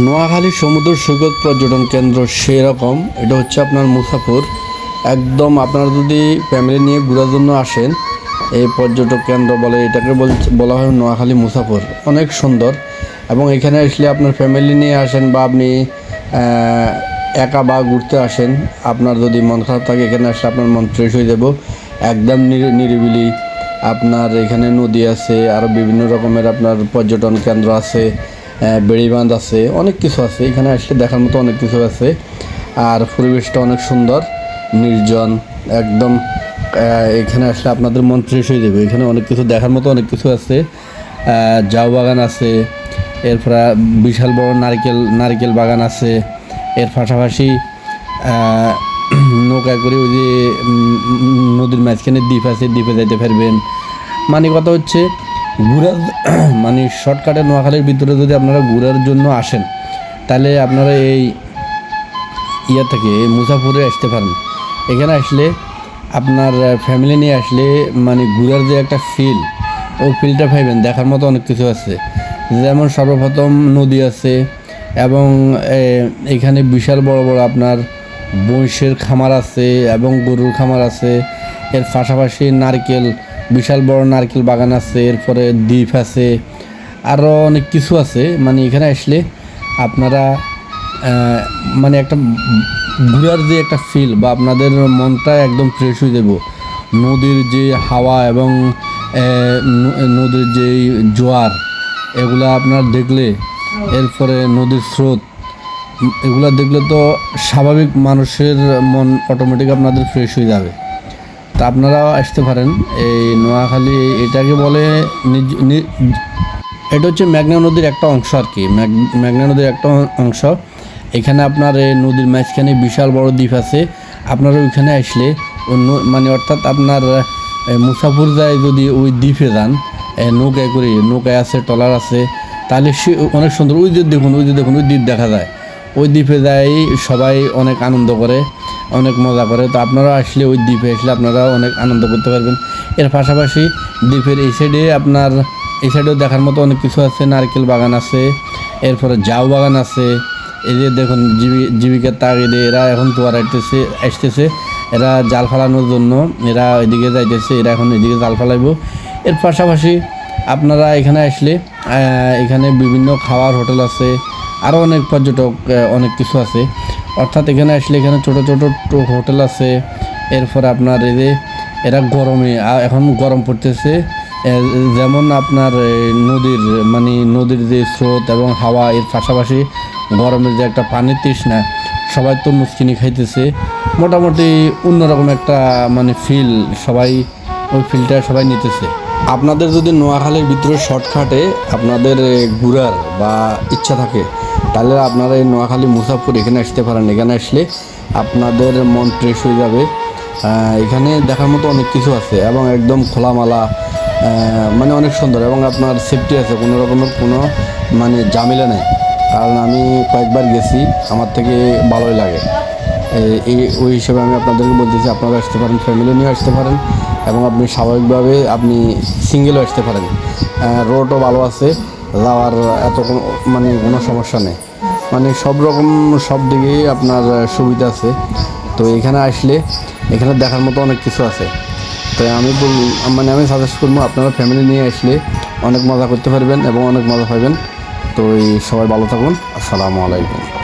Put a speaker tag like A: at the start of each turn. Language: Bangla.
A: নোয়াখালী সমুদ্র সৈকত পর্যটন কেন্দ্র সেরকম, এটা হচ্ছে আপনার মুসাফর। একদম আপনারা যদি ফ্যামিলি নিয়ে ঘোরার জন্য আসেন, এই পর্যটক কেন্দ্র বলে এটাকে বল- হয় নোয়াখালী মুসাফর। অনেক সুন্দর। এবং এখানে আসলে আপনার ফ্যামিলি নিয়ে আসেন বা আপনি একা বা ঘুরতে আসেন, আপনার যদি মন খারাপ থাকে, এখানে আসলে আপনার মন ফ্রেশ হয়ে যাব। একদম নিরি- নিরিবিলি। আপনার এখানে নদী আছে আরও বিভিন্ন রকমের আপনার পর্যটন কেন্দ্র আছে। বেড়িবাঁধ আছে, অনেক কিছু আছে। এখানে আসলে দেখার মতো অনেক কিছু আছে। আর পরিবেশটা অনেক সুন্দর, নির্জন, একদম এখানে আসলে আপনাদের মন ফ্রেশ হয়ে যাবে। এখানে অনেক কিছু দেখার মতো অনেক কিছু আছে। জাউ বাগান আছে, এরপরে বিশাল বড় নারকেল নারকেল বাগান আছে। এর পাশাপাশি নৌকায় করে ওই যে নদীর মাঝখানে দ্বীপ আছে, দ্বীপে যাইতে পারবেন। মানে কথা হচ্ছে ঘুরার মানে শর্টকাটে নোয়াখালীর ভিতরে যদি আপনারা ঘুরার জন্য আসেন, তাহলে আপনারা এই ইয়া থেকে মুসাফুরে আসতে পারেন। এখানে আসলে আপনার ফ্যামিলি নিয়ে আসলে মানে ঘুরার যে একটা ফিল ওই ফিলটা পাইবেন, দেখার মতো অনেক কিছু আছে। যেমন সর্বপ্রথম নদী আছে, এবং এখানে বিশাল বড় বড় আপনার বৈশের খামার আছে, এবং গরুর খামার আছে। এর পাশাপাশি নারকেল বিশাল বড় নারকেল বাগান আছে, এরপরে দ্বীপ আছে আরও অনেক কিছু আছে। মানে এখানে আসলে আপনারা মানে একটা ঘুরার যে একটা ফিল বা আপনাদের মনটা একদম ফ্রেশ হয়ে যাব। নদীর যে হাওয়া এবং নদীর যে জোয়ার, এগুলা আপনার দেখলে, এরপরে নদীর স্রোত, এগুলা দেখলে তো স্বাভাবিক মানুষের মন অটোমেটিক আপনাদের ফ্রেশ হয়ে যাবে। তা আপনারাও আসতে পারেন। এই নোয়াখালী, এটাকে বলে এটা হচ্ছে মেঘনা নদীর একটা অংশ আর কি। মেঘ- মেঘনা নদীর একটা অংশ। এখানে আপনার নদীর মাঝখানে বিশাল বড় দ্বীপ আছে। আপনারা ওইখানে আসলে মানে অর্থাৎ আপনার মুসাফুর যায় যদি ওই দ্বীপে যান নৌকায় করে, নৌকায় আছে, ট্রলার আছে, তাহলে সে অনেক সুন্দর। ওই যে দেখুন, ওই যে দেখুন, ওই দ্বীপ দেখা যায়। ওই দ্বীপে যাই সবাই অনেক আনন্দ করে। অনেক মজা করে। তো আপনারা আসলে ওই দ্বীপে আসলে আপনারা অনেক আনন্দ করতে পারবেন। এর পাশাপাশি দ্বীপের এই সাইডে আপনার, এই সাইডেও দেখার মতো অনেক কিছু আছে। নারকেল বাগান আছে, এরপরে জাউ বাগান আছে। এই যে দেখুন জীবি- জীবিকার তাগিদে এরা এখন তোয়ার আসতেছে আসতেছে। এরা জাল ফালানোর জন্য এরা এদিকে যাইতেছে, এরা এখন এদিকে জাল ফালাইব। এর পাশাপাশি আপনারা এখানে আসলে এখানে বিভিন্ন খাওয়ার হোটেল আছে। আরও অনেক পর্যটক অনেক কিছু আছে। অর্থাৎ এখানে আসলে এখানে ছোট ছোট হোটেল আছে। এরপরে আপনার এই যে এরা গরমে এখন গরম পড়তেছে। যেমন আপনার নদীর মানে নদীর যে স্রোত এবং হাওয়া, এর পাশাপাশি গরমের যে একটা পানির তৃষ্ণা, সবাই তো মুসকিনি খাইতেছে। মোটামুটি অন্যরকম একটা মানে ফিল সবাই, ওই ফিলটা সবাই নিতেছে। আপনাদের যদি নোয়াখালীর ভিতরে শর্টকাটে আপনাদের ঘুরার বা ইচ্ছা থাকে তাহলে আপনারা এই নোয়াখালী মুসাফর এখানে আসতে পারেন। এখানে আসলে আপনাদের মন ফ্রেশ হয়ে যাবে। এখানে দেখার মতো অনেক কিছু আছে এবং একদম খোলামালা মানে অনেক সুন্দর এবং আপনার সেফটি আছে, কোনো রকমের কোনো মানে ঝামেলা নেই। কারণ আমি কয়েকবার গেছি, আমার থেকে ভালোই লাগে। এই ওই হিসেবে আমি আপনাদেরকে বলতেছি, আপনারা আসতে পারেন ফ্যামিলি নিয়ে আসতে পারেন এবং আপনি স্বাভাবিকভাবে আপনি সিঙ্গেলও আসতে পারেন। রোডও ভালো আছে। যাওয়ার এত মানে কোনো সমস্যা নেই। মানে সব রকম সব দিকেই আপনার সুবিধা আছে। তো এখানে আসলে এখানে দেখার মতো অনেক কিছু আছে। তো আমি বল মানে আমি সাজেস্ট করব আপনারা ফ্যামিলি নিয়ে আসলে অনেক মজা করতে পারবেন এবং অনেক মজা পাবেন। তো সবাই ভালো থাকুন। আসসালামু আলাইকুম।